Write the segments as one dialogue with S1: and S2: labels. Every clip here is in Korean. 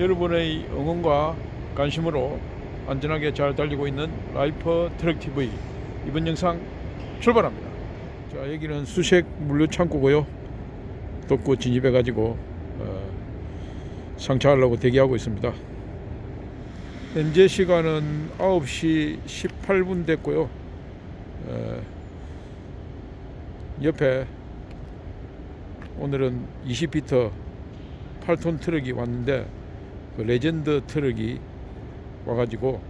S1: 여러분의 응원과 관심으로 안전하게 잘 달리고 있는 라이퍼 트럭 TV 이번 영상 출발합니다. 자 여기는 수색 물류 창고고요. 덕구 진입해 가지고 어, 상차하려고 대기하고 있습니다. 현재 시간은 9시 18분 됐고요. 어, 옆에 오늘은 20피터 8톤 트럭이 왔는데 그 레전드 트럭이 와가지고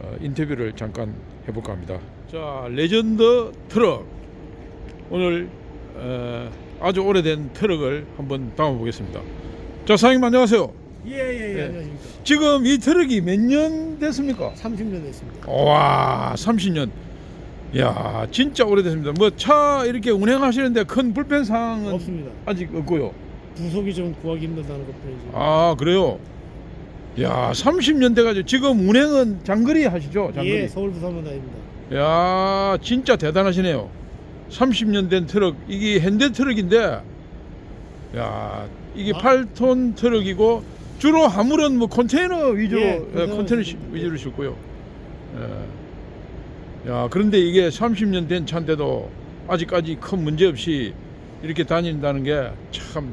S1: 어, 인터뷰를 잠깐 해볼까 합니다. 자, 레전드 트럭 오늘 어, 아주 오래된 트럭을 한번 담아보겠습니다. 자, 사장님 안녕하세요.
S2: 예 예예
S1: 네.
S2: 안녕하십니까.
S1: 지금 이 트럭이 몇 년 됐습니까?
S2: 30년 됐습니다.
S1: 와, 30년. 야, 진짜 오래됐습니다. 뭐 차 이렇게 운행하시는데 큰 불편 사항은
S2: 없습니다.
S1: 아직 없고요.
S2: 부속이 좀 구하기 힘들다는 것뿐이지.
S1: 아 그래요? 야 30년 돼가지고 지금 운행은 장거리 하시죠? 장거리.
S2: 예 서울 부산만 다닙니다.
S1: 야 진짜 대단하시네요. 30년 된 트럭 이게 현대 트럭인데 야 이게
S2: 아.
S1: 8톤 트럭이고 주로 화물은 뭐 컨테이너 위주로
S2: 예,
S1: 예,
S2: 컨테이너 실-
S1: 위주로 싣고요. 예. 야 그런데 이게 30년 된 차인데도 아직까지 큰 문제 없이 이렇게 다닌다는 게참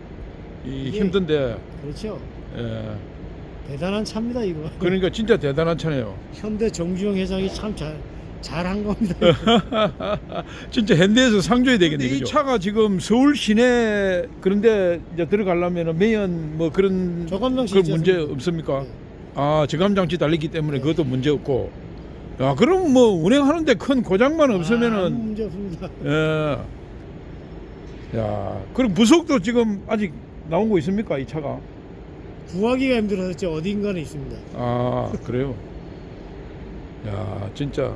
S2: 이게-
S1: 힘든데
S2: 그렇죠.
S1: 예.
S2: 대단한 차입니다 이거.
S1: 그러니까 진짜 대단한 차네요.
S2: 현대 정주영 회장이 참 잘 잘한 겁니다.
S1: 진짜 현대에서 상 줘야 되겠네.
S2: 근데
S1: 이
S2: 그죠?
S1: 차가 지금 서울 시내 그런데 이제 들어가려면 매연 뭐 그런
S2: 저감장
S1: 그 문제 없습니까?
S2: 네.
S1: 아 저감 장치 달리기 때문에 그것도 문제 없고. 야 그럼 뭐 운행하는데 큰 고장만
S2: 아무
S1: 없으면은
S2: 문제 없습니다.
S1: 예. 야 그럼 부속도 지금 아직 나온 거 있습니까 이 차가?
S2: 구하기가 힘들어서 어딘가는 있습니다.
S1: 아 그래요. 야 진짜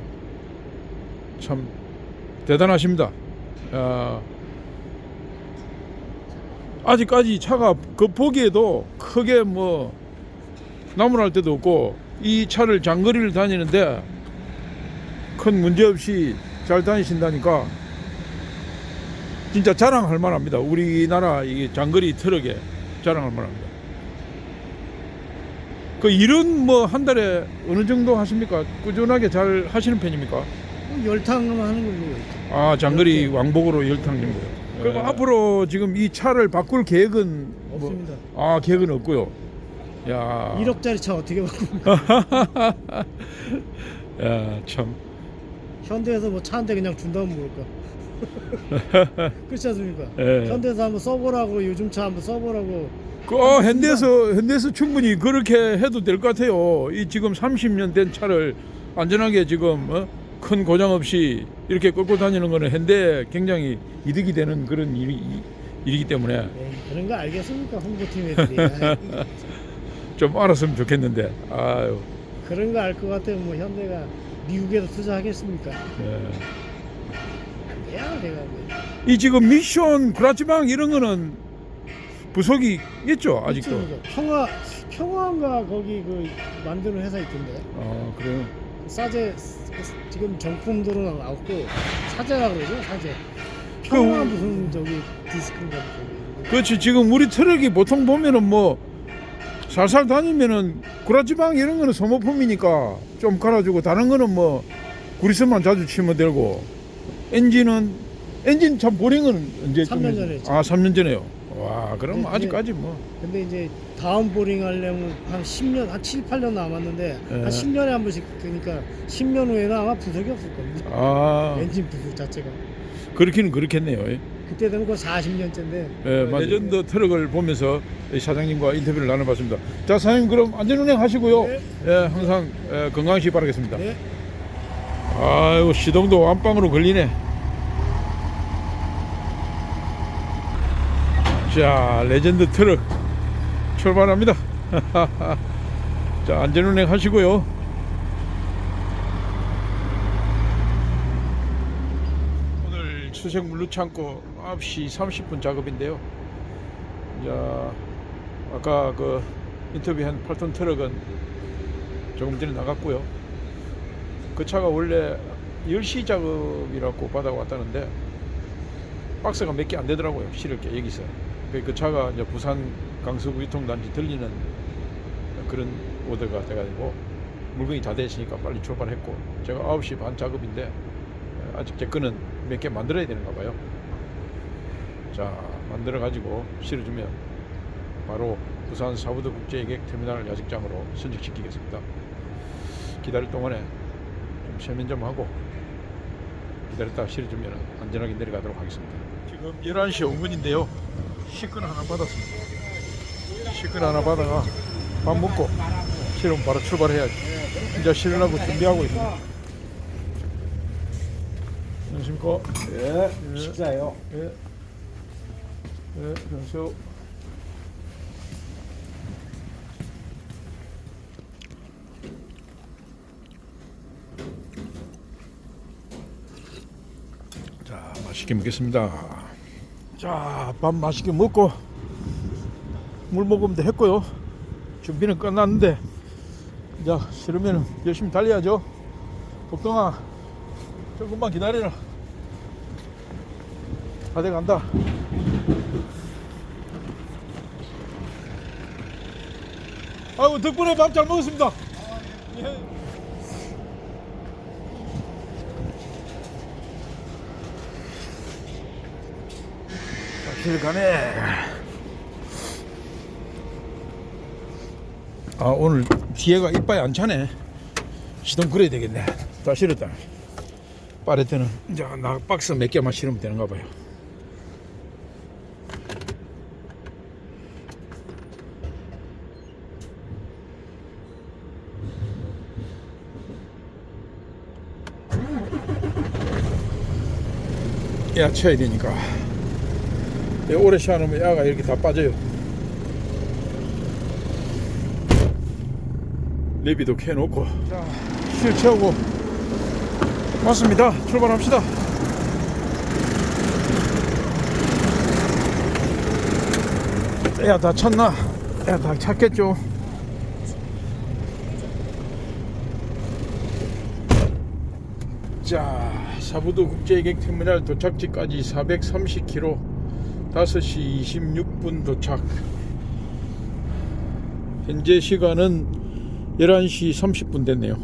S1: 참 대단하십니다. 야, 아직까지 차가 그 보기에도 크게 뭐 나무랄 데도 없고 이 차를 장거리를 다니는데 큰 문제 없이 잘 다니신다니까 진짜 자랑할 만합니다. 우리나라 이 장거리 트럭에 자랑할 만합니다. 그 일은 뭐 한 달에 어느 정도 하십니까? 꾸준하게 잘 하시는 편입니까?
S2: 뭐 열탕만 하는 걸로.
S1: 아 장거리
S2: 이렇게.
S1: 왕복으로 열탕 정도요. 그리고
S2: 네.
S1: 앞으로 지금 이 차를 바꿀 계획은 뭐-
S2: 없습니다.
S1: 아 계획은 없고요. 야,
S2: 1억짜리 차 어떻게 바꾸고?
S1: 야 참.
S2: 현대에서 뭐 차 한 대 그냥 준다면 모를까? 그렇지 않습니까?
S1: 예.
S2: 현대에서 한번 써보라고 요즘 차 한번 써보라고
S1: 그 어, 현대에서 현대에서 충분히 그렇게 해도 될 것 같아요. 이 지금 30년 된 차를 안전하게 지금 어? 큰 고장 없이 이렇게 끌고 다니는 거는 현대 굉장히 이득이 되는 그런 일이, 일이기 때문에
S2: 에이, 그런 거 알겠습니까 홍보팀 애들이 아이,
S1: 좀 알았으면 좋겠는데 아유
S2: 그런 거 알 것 같으면 뭐 현대가 미국에서 투자하겠습니까?
S1: 예.
S2: 야 내가 뭐.
S1: 이 지금 미션 구라치방 이런 거는 부속이 있죠 아직도?
S2: 있죠, 이거. 평화 평화인가 거기 그 만드는 회사 있던데.
S1: 아 그래요?
S2: 사제 지금 정품도로 나왔고 사제라 그러죠 사제. 평화
S1: 그-
S2: 무슨 저기 디스크인가 거기
S1: 그렇지 지금 우리 트럭이 보통 보면은 뭐 살살 다니면은 구라치방 이런 거는 소모품이니까 좀 갈아주고 다른 거는 뭐 구리스만 자주 치면 되고 엔진은 엔진 참 보링은 언제
S2: 삼년 전에 했죠.
S1: 아 3년 전에요 와 그럼
S2: 네,
S1: 아직까지 뭐
S2: 근데 이제 다음 보링 하려면 한 10년 한 7, 8년 남았는데
S1: 예.
S2: 한 10년에 한 번씩 그러니까 10년 후에는 아마 부속이 없을 겁니다
S1: 아
S2: 엔진 부속 자체가
S1: 그렇기는 그렇겠네요 예.
S2: 그때 되면 그 40년째인데
S1: 예, 레전드 트럭을 보면서 이 사장님과 인터뷰를 나눠봤습니다. 자, 사장님 그럼 안전운행 하시고요.
S2: 네.
S1: 예, 항상 예, 건강하시기 바라겠습니다.
S2: 네.
S1: 아이고 시동도 완빵으로 걸리네. 자, 레전드 트럭 출발합니다. 자, 안전운행 하시고요. 오늘 수색 물류창고 9시 30분 작업인데요. 자, 아까 그 인터뷰한 8톤 트럭은 조금 전에 나갔고요. 그 차가 원래 10시 작업이라고 받아왔다는데 박스가 몇 개 안 되더라고요. 실을 게 여기서. 그- 그 차가 이제 부산 강서구 유통단지 들리는 그런 오더가 돼가지고 물건이 다 됐으니까 빨리 출발했고 제가 9시 반 작업인데 아직 제 거는 몇 개 만들어야 되는가 봐요. 자 만들어 가지고 실어주면 바로 부산 사부도 국제여객 터미널 야직장으로 선적시키겠습니다. 기다릴 동안에 좀 세면 좀 하고 기다렸다 실어주면 안전하게 내려가도록 하겠습니다. 지금 11시 5분인데요. 시큰 하나 받았습니다. 시큰 하나 받아가 밥 먹고 실으면 바로 출발해야지. 이제 실으려고 준비하고 있습니다. 안녕하십니까?
S2: 예, 식사요.
S1: 예. 예, 안녕하세요. 자, 맛있게 먹겠습니다. 자, 밥 맛있게 먹고 물 먹으면 했고요. 준비는 끝났는데 이제 싫으면 열심히 달려야죠. 복동아, 조금만 기다려라. 다 돼 간다. 아이고 덕분에 밥 잘 먹었습니다. 예. 실 가네. 아 오늘 뒤에가 이빨이 안 차네. 시동 그래야 되겠네. 다 실었다. 파레트는 이제 나 박스 몇 개만 실으면 되는가 봐요. 야 쳐야 되니까 오래 시원하면 야가 이렇게 다 빠져요. 내비도 켜놓고. 자 실 채우고 맞습니다. 출발합시다. 야 다 찼나? 야 다 찼겠죠? 자 사부도 국제여객 터미널 도착지까지 430km 5시 26분 도착 현재 시간은 11시 30분 됐네요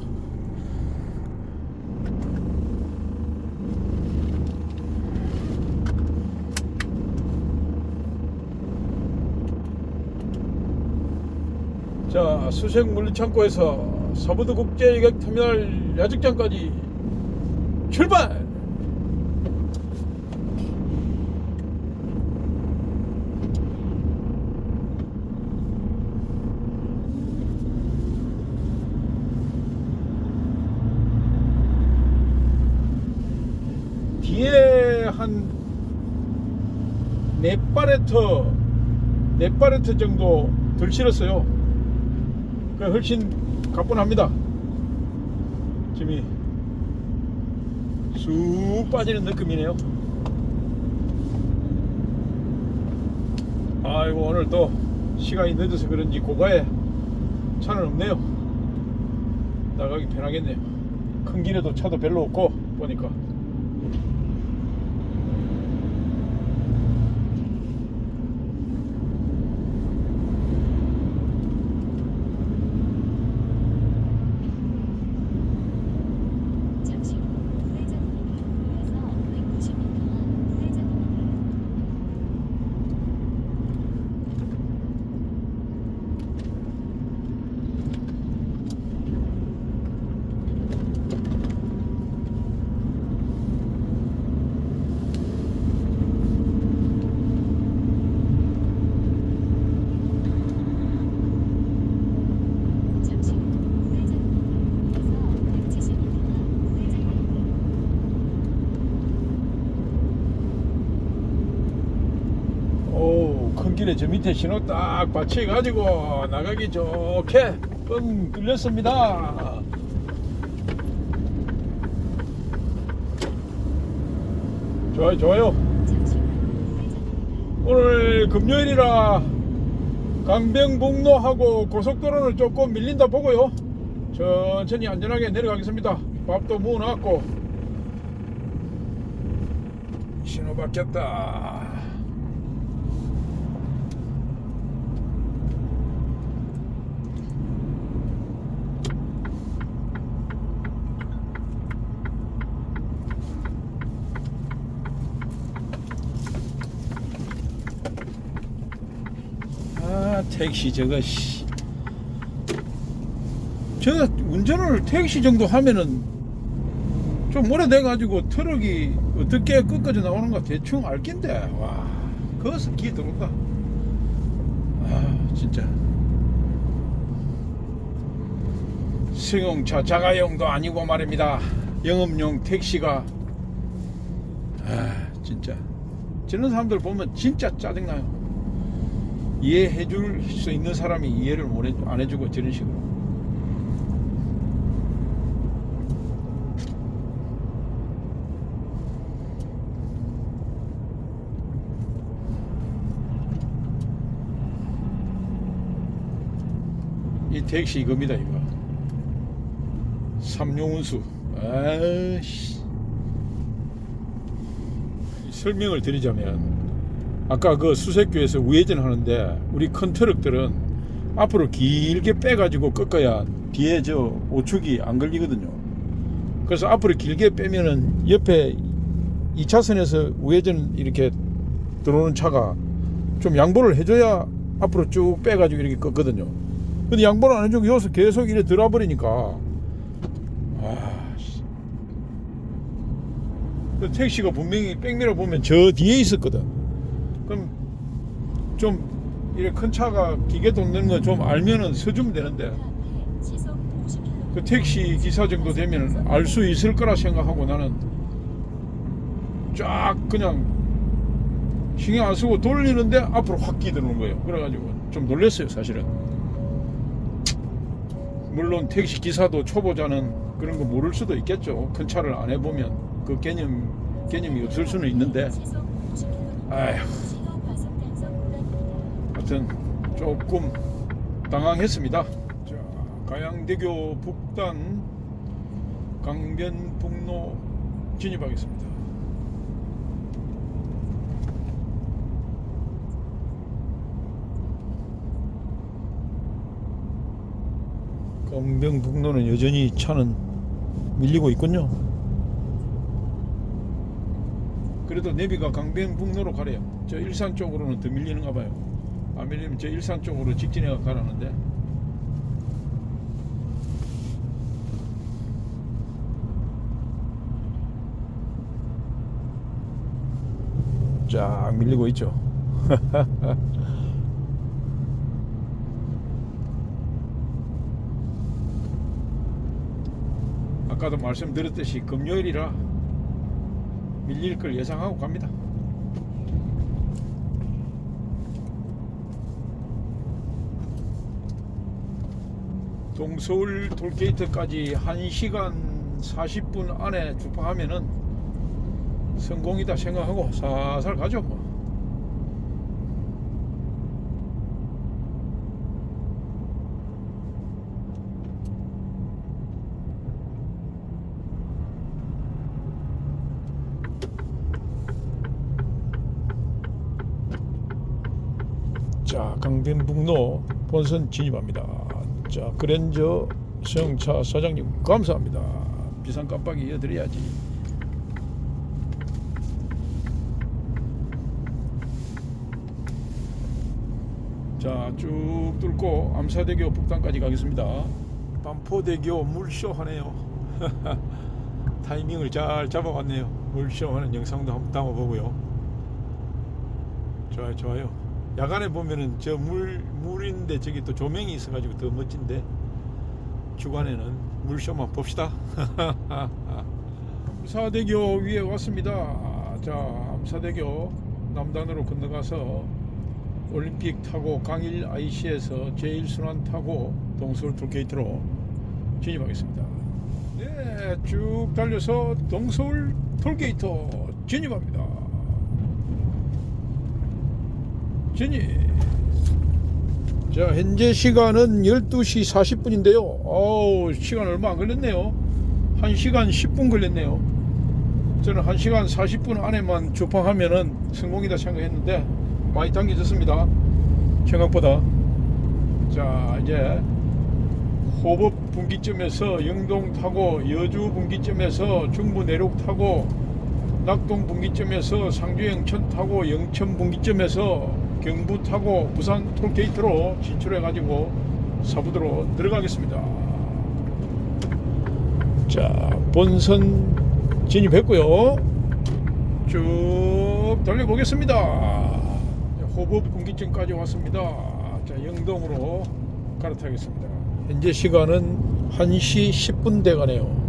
S1: 자 수색 물류창고에서 사부도 국제 여객 터미널 야직장까지 출발! 뒤에 한네 파레터 네 파레터 정도 덜 실었어요. 그 훨씬 가뿐합니다. 지금 쑥 빠지는 느낌이네요. 아이고 오늘 또 시간이 늦어서 그런지 고가에 차는 없네요. 나가기 편하겠네요. 큰 길에도 차도 별로 없고 보니까.
S3: 잠시 후 우회전입니다. 이어서 190m 우회전입니다. 잠시 후 우회전입니다. 이어서 170m 우회전입니다.
S1: 오, 큰 길에 저 밑에 신호 딱 받쳐가지고 나가기 좋게 뻥 뚫렸습니다. 좋아요, 좋아요. 오늘 금요일이라 강병북로하고 고속도로는 조금 밀린다 보고요. 천천히 안전하게 내려가겠습니다. 밥도 모아놨고 신호 바뀌었다. 택시 저거 씨. 제가 운전을 택시 정도 하면은 좀 오래돼 가지고 트럭이 어떻게 끝까지 나오는가 대충 알 낀데 와. 거기서 기 들어온다. 아 진짜. 승용차 자가용도 아니고 말입니다. 영업용 택시가. 아 진짜. 저런 사람들 보면 진짜 짜증나요 이해해 줄 수 있는 사람이 이해를 안 해주고 저런 식으로. 이 택시 이겁니다 이거. 삼용운수. 아씨. 설명을 드리자면 아까 그 수색교에서 우회전 하는데 우리 큰 트럭들은 앞으로 길게 빼가지고 꺾어야 뒤에 저 오축이 안 걸리거든요 그래서 앞으로 길게 빼면은 옆에 2차선에서 우회전 이렇게 들어오는 차가 좀 양보를 해줘야 앞으로 쭉 빼가지고 이렇게 꺾거든요 근데 양보를 안 해주고 여기서 계속 이래 들어와 버리니까 아, 씨. 그 택시가 분명히 백미러 보면 저 뒤에 있었거든. 좀 이래 큰 차가 기계 돕는 거 좀 알면은 서주면 되는데
S3: 시속 50km
S1: 그 택시 기사 정도 되면 알 수 있을 거라 생각하고 나는 쫙 그냥 신경 안 쓰고 돌리는데 앞으로 확 끼드는 거예요. 그래가지고 좀 놀랐어요, 사실은. 물론 택시 기사도 초보자는 그런 거 모를 수도 있겠죠. 큰 차를 안 해보면 그 개념 개념이 없을 수는 있는데,
S3: 시속 50km
S1: 아휴, 하여튼 조금 당황했습니다. 자, 가양대교 북단 강변북로 진입하겠습니다. 강변북로는 여전히 차는 밀리고 있군요. 그래도 내비가 강변북로로 가래요. 저 일산 쪽으로는 더 밀리는가 봐요. 안 밀리면 저 일산 쪽으로 직진해가 가라는데. 쫙 밀리고 있죠. 아까도 말씀드렸듯이 금요일이라 밀릴 걸 예상하고 갑니다. 동서울 톨게이트까지 1시간 40분 안에 주파하면은 성공이다 생각하고 살살 가죠 뭐. 자 강변북로 본선 진입합니다. 자 그랜저 수영차 사장님 감사합니다. 비상 깜빡이 이어드려야지. 자 쭉 뚫고 암사대교 북단까지 가겠습니다. 반포대교 물쇼하네요. 타이밍을 잘 잡아왔네요. 물쇼하는 영상도 한번 담아보고요. 좋아요, 좋아요. 야간에 보면은 저 물 물인데 저기 또 조명이 있어가지고 더 멋진데 주간에는 물쇼만 봅시다. 암사대교 위에 왔습니다. 자, 암사대교 남단으로 건너가서 올림픽 타고 강일 IC에서 제1순환 타고 동서울 톨게이트로 진입하겠습니다. 네, 쭉 달려서 동서울 톨게이트 진입합니다. 진입. 자, 현재 시간은 12시 40분인데요. 어우, 시간 얼마 안 걸렸네요. 1시간 10분 걸렸네요. 저는 1시간 40분 안에만 주파하면은 성공이다 생각했는데 많이 당겨졌습니다. 생각보다. 자, 이제 호법 분기점에서 영동 타고 여주 분기점에서 중부 내륙 타고 낙동 분기점에서 상주 영천 타고 영천 분기점에서 경부 타고 부산 톨게이트로 진출해 가지고 사부도로 들어가겠습니다. 자 본선 진입했고요. 쭉 달려보겠습니다. 호법 군기점까지 왔습니다. 자 영동으로 갈아타겠습니다. 현재 시간은 1시 10분 돼가네요.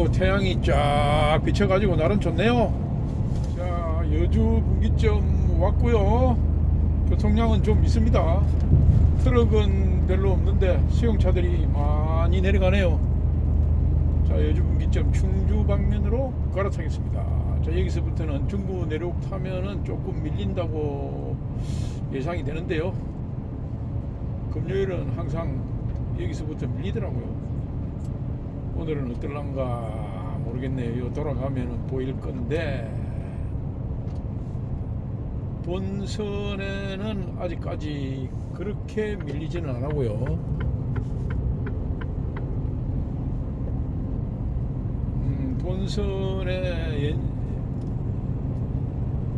S1: 아이고 태양이 쫙 비쳐가지고 날은 좋네요. 자 여주 분기점 왔고요. 교통량은 좀 있습니다. 트럭은 별로 없는데 수용차들이 많이 내려가네요. 자 여주 분기점 충주 방면으로 갈아타겠습니다. 자 여기서부터는 중부 내륙 타면은 조금 밀린다고 예상이 되는데요. 금요일은 항상 여기서부터 밀리더라고요. 오늘은 어떨란가 모르겠네요. 요 돌아가면 보일 건데 본선에는 아직까지 그렇게 밀리지는 않았고요. 음, 본선에 예-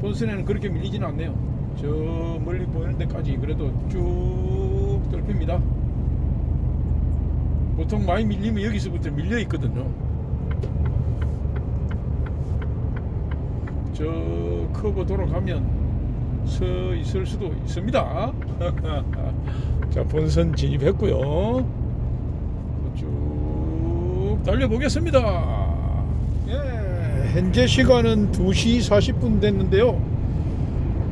S1: 본선에는 그렇게 밀리지는 않네요. 저 멀리 보이는 데까지 그래도 쭉 뚫힙니다. 보통 많이 밀리면 여기서부터 밀려 있거든요. 저 커브 돌아가면 서 있을 수도 있습니다. 자 본선 진입했고요. 쭉 달려보겠습니다. 예, 현재 시간은 2시 40분 됐는데요.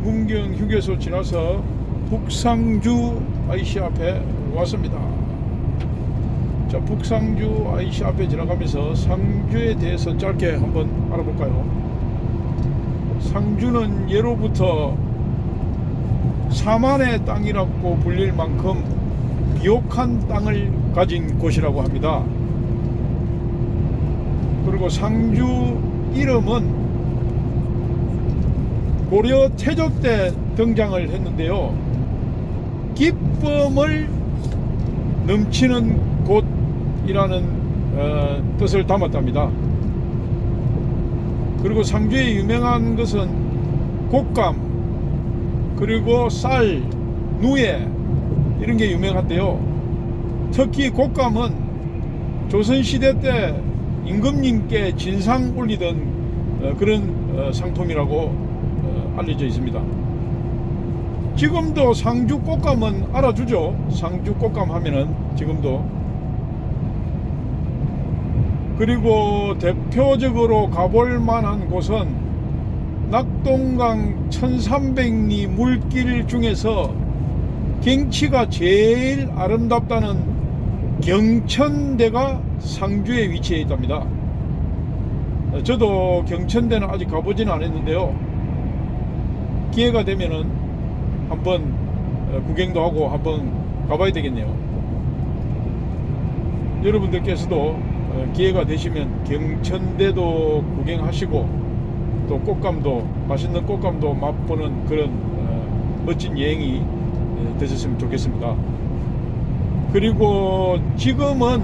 S1: 문경 휴게소 지나서 북상주 IC 앞에 왔습니다. 자, 북상주 IC 앞에 지나가면서 상주에 대해서 짧게 한번 알아볼까요? 상주는 예로부터 사만의 땅이라고 불릴 만큼 비옥한 땅을 가진 곳이라고 합니다. 그리고 상주 이름은 고려 태조 때 등장을 했는데요. 기쁨을 넘치는 곳 이라는 어, 뜻을 담았답니다. 그리고 상주에 유명한 것은 곶감 그리고 쌀, 누에 이런 게 유명한데요. 특히 곶감은 조선시대 때 임금님께 진상 올리던 어, 그런 어, 상품이라고 어, 알려져 있습니다. 지금도 상주 꽃감은 알아주죠. 상주 꽃감 하면은 지금도. 그리고 대표적으로 가볼 만한 곳은 낙동강 1300리 물길 중에서 경치가 제일 아름답다는 경천대가 상주에 위치해 있답니다. 저도 경천대는 아직 가보지는 않았는데요. 기회가 되면은 한번 어, 구경도 하고 한번 가봐야 되겠네요. 여러분들께서도 어, 기회가 되시면 경천대도 구경하시고 또 꽃감도 맛있는 꽃감도 맛보는 그런 어, 멋진 여행이 예, 되셨으면 좋겠습니다. 그리고 지금은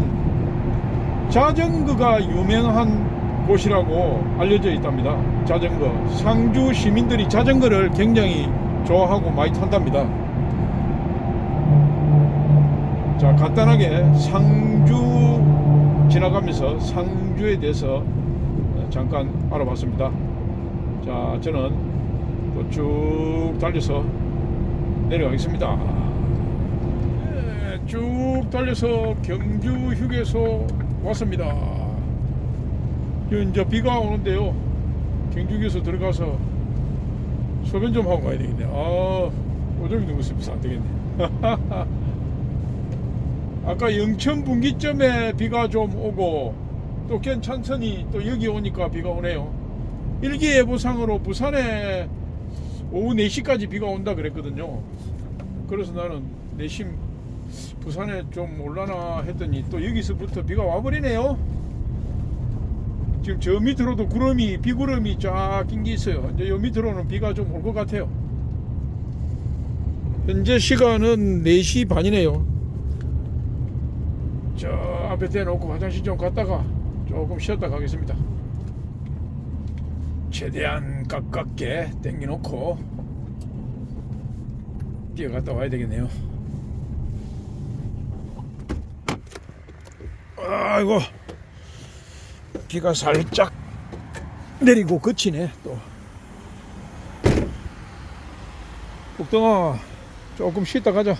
S1: 자전거가 유명한 곳이라고 알려져 있답니다. 자전거 상주 시민들이 자전거를 굉장히 좋아하고 많이 탄답니다. 자 간단하게 상주 지나가면서 상주에 대해서 어, 잠깐 알아봤습니다. 자 저는 또쭉 달려서 내려가겠습니다. 네, 쭉 달려서 경주 휴게소 왔습니다. 이제 비가 오는데요. 경주 휴게소 들어가서 소변 좀 하고 가야 되겠네. 아, 오줌이 너무 습해서 안 되겠네. 아까 영천 분기점에 비가 좀 오고 또 괜찮더니 또 여기 오니까 비가 오네요. 일기예보상으로 부산에 오후 4시까지 비가 온다 그랬거든요. 그래서 나는 내심 부산에 좀 올라나 했더니 또 여기서부터 비가 와버리네요. 지금 저 밑으로도 구름이 비구름이 쫙 낀 게 있어요. 이제 요 밑으로는 비가 좀 올 것 같아요. 현재 시간은 4시 반이네요. 저 앞에 대놓고 화장실 좀 갔다가 조금 쉬었다 가겠습니다. 최대한 가깝게 당겨놓고 뛰어갔다 와야 되겠네요. 아이고 비가 살짝 내리고 그치네 또. 복덩아 조금 쉬다 가자.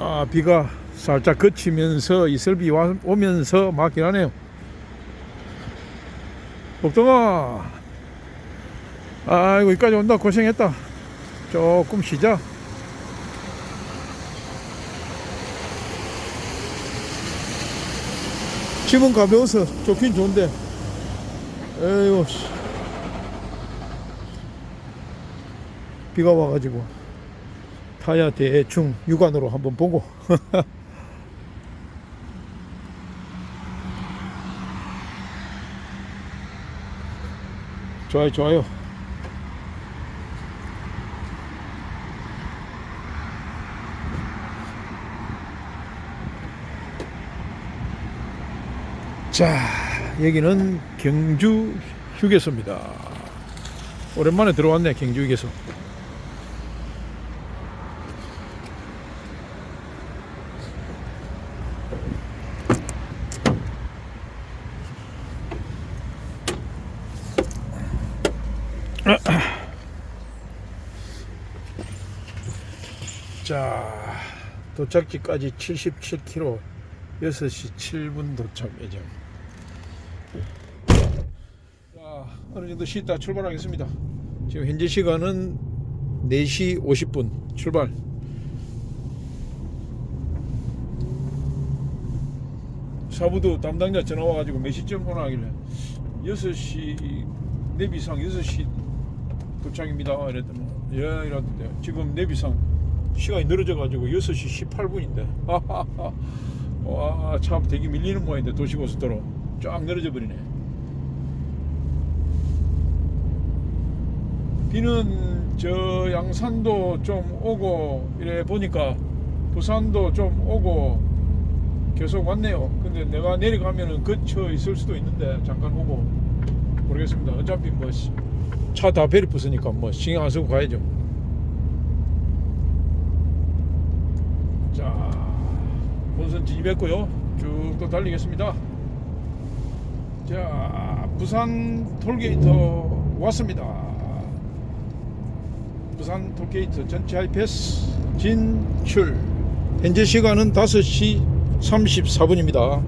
S1: 아 비가 살짝 그치면서 이슬비 와, 오면서 막긴 하네요. 복덩아 아이고 여기까지 온다 고생했다. 조금 쉬자. 짐은 가벼워서 좋긴 좋은데 씨. 비가 와가지고 타야 대충 육안으로 한번 보고. 좋아요 좋아요. 자 여기는 경주 휴게소입니다. 오랜만에 들어왔네 경주 휴게소 도착지까지 77km 6시 7분 도착 예정. 자 어느 정도 쉬다 출발하겠습니다. 지금 현재 시간은 4시 50분 출발. 사부도 담당자 전화 와가지고 몇 시쯤 오나 하길래 6시 내비상 6시 도착입니다. 이랬더니 예 이랬는데 지금 내비상 시간이 늘어져가지고 6시 18분인데. 와참 되게 밀리는 모양인데 도시고속도로. 쫙 늘어져 버리네. 비는 저 양산도 좀 오고 이래 보니까 부산도 좀 오고 계속 왔네요. 근데 내가 내려가면은 그쳐 있을 수도 있는데 잠깐 오고 모르겠습니다. 어차피 뭐 차 다 베리 부으니까 뭐 신경 안 쓰고 가야죠 자 본선 진입했고요. 쭉 또 달리겠습니다. 자 부산 톨게이트 왔습니다. 부산 톨게이트 전체 하이패스 진출. 현재 시간은 5시 34분입니다.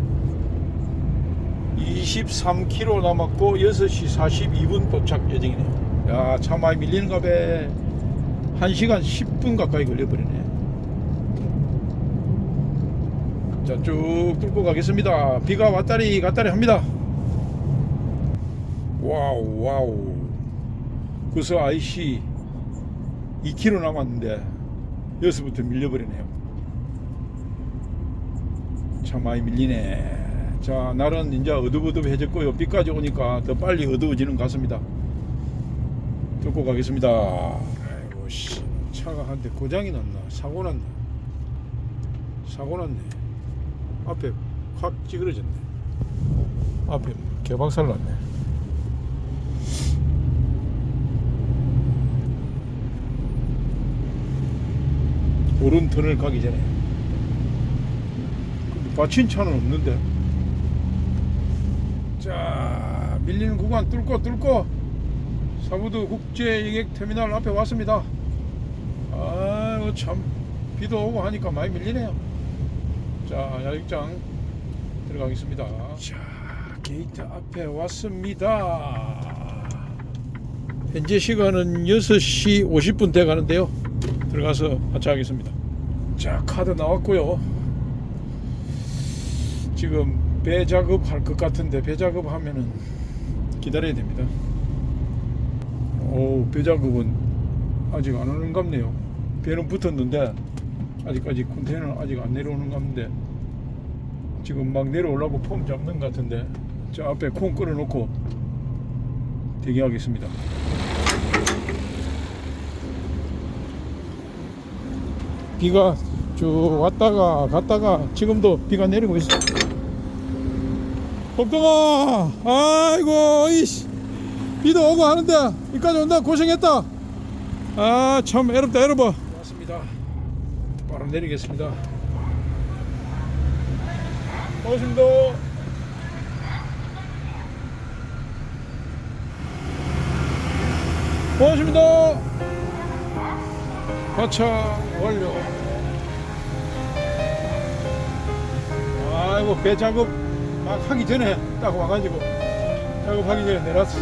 S1: 23km 남았고 6시 42분 도착 예정이네요. 야참 많이 밀리는가 봐. 1시간 10분 가까이 걸려버리네 자 쭉 뚫고 가겠습니다. 비가 왔다리 갔다리 합니다. 와우 와우. 그래서 IC 2km 남았는데 여기서부터 밀려버리네요. 참 많이 밀리네. 자 날은 이제 어둑어둑해졌고요. 비까지 오니까 더 빨리 어두워지는 것 같습니다. 뚫고 가겠습니다. 아이고 씨. 차가 한 대 고장이 났나? 사고 났나? 사고 났네 앞에 확 찌그러졌네. 앞에 개박살 났네. 오른 턴을 가기 전에. 근데 받친 차는 없는데. 자 밀리는 구간 뚫고 뚫고. 사부도 국제 여객 터미널 앞에 왔습니다. 아이고 참. 비도 오고 하니까 많이 밀리네요 자 야육장 들어가겠습니다. 자 게이트 앞에 왔습니다. 현재 시간은 6시 50분 돼 가는데요. 들어가서 하차하겠습니다. 자 카드 나왔고요. 지금 배 작업 할 것 같은데 배 작업 하면은 기다려야 됩니다. 오배 작업은 아직 안 오는 갑네요. 배는 붙었는데 아직까지 컨테이너는 아직 안 내려오는 갑인데 지금 막 내려오려고 폼 잡는 것 같은데 저 앞에 콩 끌어놓고 대기하겠습니다 비가 쭉 왔다가 갔다가 지금도 비가 내리고 있어. 복동아, 아이고 이씨 비도 오고 하는데 이까지 온다 고생했다. 아 참 애롭다 애로워. 왔습니다. 내리겠습니다. 고맙습니다. 고맙습니다. 하차 완료. 아이고 배 작업 막 하기 전에 딱 와가지고 작업하기 전에 내렸어.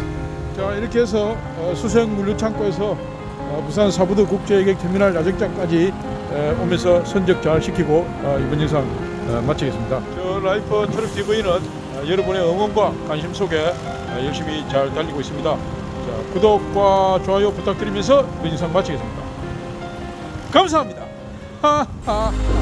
S1: 자 이렇게 해서 어, 수생 물류 창고에서 어, 부산 사부도 국제여객 터미널 야적장까지 에, 오면서 선적 잘 시키고 어, 이번 영상 어, 마치겠습니다. 저 라이프 트럭 TV는 어, 여러분의 응원과 관심 속에 어, 열심히 잘 달리고 있습니다. 자, 구독과 좋아요 부탁드리면서 이번 영상 마치겠습니다. 감사합니다. 하하.